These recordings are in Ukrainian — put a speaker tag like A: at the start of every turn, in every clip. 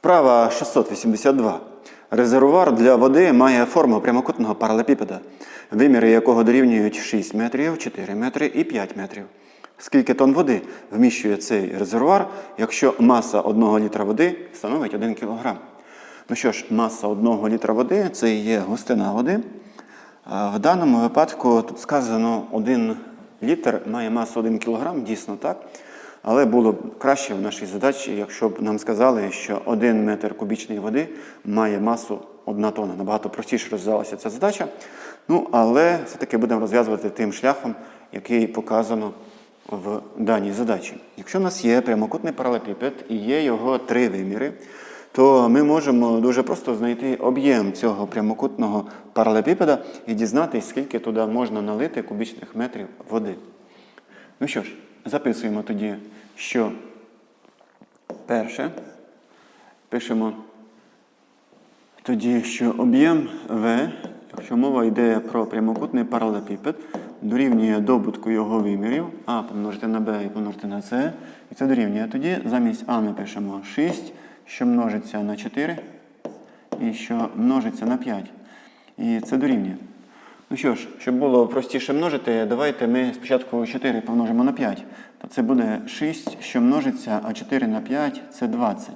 A: Вправа 682. Резервуар для води має форму прямокутного паралепіпеда, виміри якого дорівнюють 6 метрів, 4 метри і 5 метрів. Скільки тонн води вміщує цей резервуар, якщо маса 1 літра води становить 1 кг? Ну що ж, маса 1 літра води це є густина води. В даному випадку тут сказано 1 літр має масу 1 кг, дійсно так. Але було б краще в нашій задачі, якщо б нам сказали, що 1 метр кубічної води має масу 1 тонна. Набагато простіше розв'язалася ця задача. Ну, але все-таки будемо розв'язувати тим шляхом, який показано в даній задачі. Якщо в нас є прямокутний паралепіпед і є його три виміри, то ми можемо дуже просто знайти об'єм цього прямокутного паралепіпеда і дізнатися, скільки туди можна налити кубічних метрів води. Ну що ж, записуємо тоді, що перше пишемо тоді, що об'єм В, якщо мова йде про прямокутний паралепіпед, дорівнює добутку його вимірів А помножити на Б і помножити на С. І це дорівнює. Тоді замість А ми пишемо 6, що множиться на 4, і що множиться на 5. І це дорівнює. Ну що ж, щоб було простіше множити, давайте ми спочатку 4 помножимо на 5. То це буде 6, що множиться, а 4 на 5 це 20.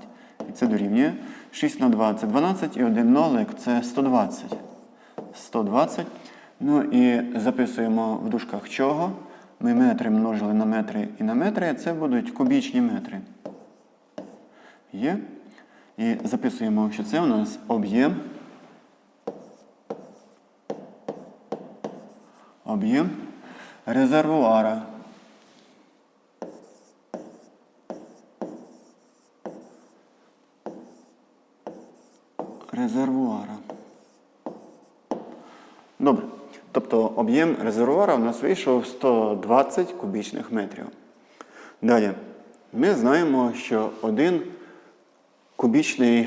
A: І це дорівнює. 6 на 2 це 12, і один нолик це 120. 120. Ну і записуємо в дужках чого. Ми метри множили на метри і на метри. Це будуть кубічні метри. Є. І записуємо, що це у нас об'єм. Об'єм резервуара. Резервуара. Добре. Тобто об'єм резервуара у нас вийшов 120 кубічних метрів. Далі. Ми знаємо, що один кубічний,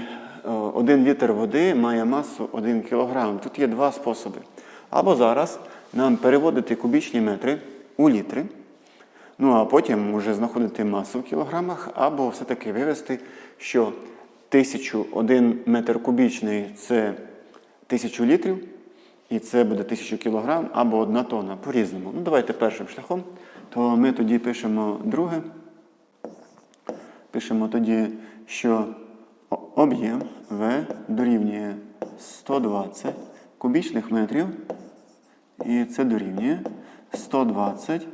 A: е, один літр води має масу 1 кг. Тут є два способи. Або зараз нам переводити кубічні метри у літри, ну а потім вже знаходити масу в кілограмах, або все-таки вивести, що 1001 метр кубічний це 1000 літрів, і це буде 1000 кілограм або 1 тонна по-різному. Ну, давайте першим шляхом. То ми тоді пишемо друге. Пишемо тоді, що об'єм В дорівнює 120 кубічних метрів. І це дорівнює 120,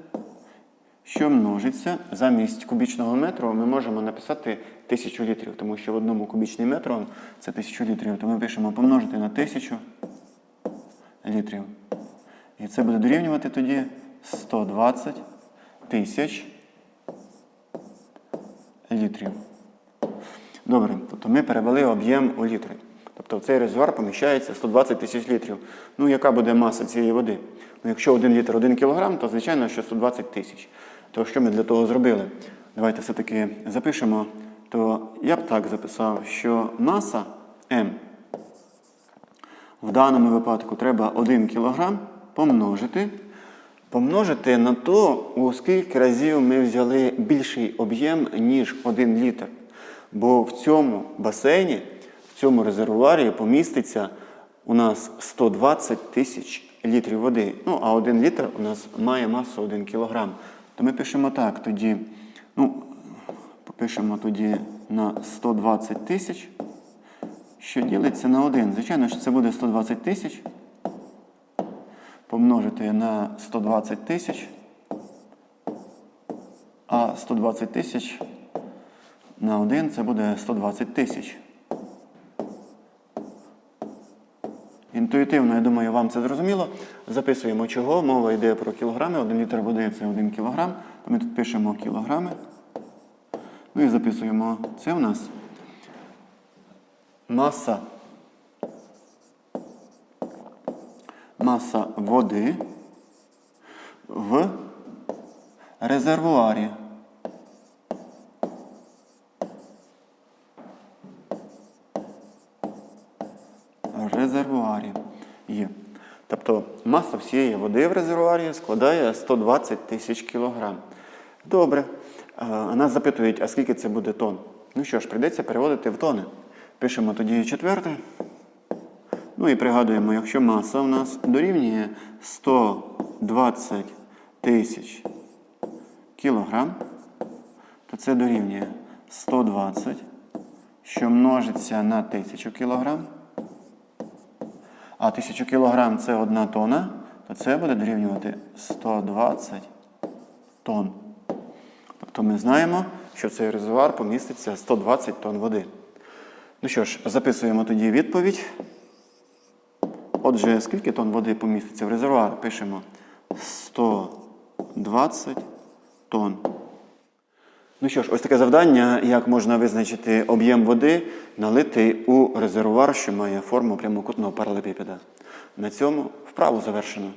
A: що множиться. Замість кубічного метру ми можемо написати 1000 літрів, тому що в одному кубічний метру це 1000 літрів. То ми пишемо помножити на 1000 літрів. І це буде дорівнювати тоді 120 тисяч літрів. Добре, тобто ми перевели об'єм у літри. Тобто в цей резервуар поміщається 120 тисяч літрів. Ну, яка буде маса цієї води? Ну, якщо 1 літр 1 кілограм, то звичайно, що 120 тисяч. То що ми для того зробили? Давайте все-таки запишемо. То я б так записав, що маса М в даному випадку треба 1 кілограм помножити. Помножити на то, у скільки разів ми взяли більший об'єм, ніж 1 літр. Бо в цьому басейні, цьому резервуарі поміститься у нас 120 тисяч літрів води. Ну, а 1 літр у нас має масу 1 кілограм. То ми пишемо так тоді. Ну, попишемо тоді на 120 тисяч, що ділиться на 1. Звичайно, що це буде 120 тисяч помножити на 120 тисяч, а 120 тисяч на 1 це буде 120 тисяч. Інтуїтивно, я думаю, вам це зрозуміло. Записуємо, чого. Мова йде про кілограми. 1 літр води це 1 кілограм. Ми тут пишемо кілограми. Ну і записуємо. Це у нас маса. Маса води в резервуарі. Резервуарі є. Тобто маса всієї води в резервуарі складає 120 тисяч кілограм. Добре. А нас запитують, а скільки це буде тонн? Ну що ж, прийдеться переводити в тони. Пишемо тоді четверте. Ну і пригадуємо, якщо маса у нас дорівнює 120 тисяч кілограм, то це дорівнює 120, що множиться на 1000 кілограм. А 1000 кілограм це 1 тонна, то це буде дорівнювати 120 тонн. Тобто ми знаємо, що цей резервуар поміститься 120 тонн води. Ну що ж, записуємо тоді відповідь. Отже, скільки тонн води поміститься в резервуар? Пишемо 120 тонн. Ну що ж, ось таке завдання, як можна визначити об'єм води, налитий у резервуар, що має форму прямокутного паралепіпеда. На цьому вправу завершено.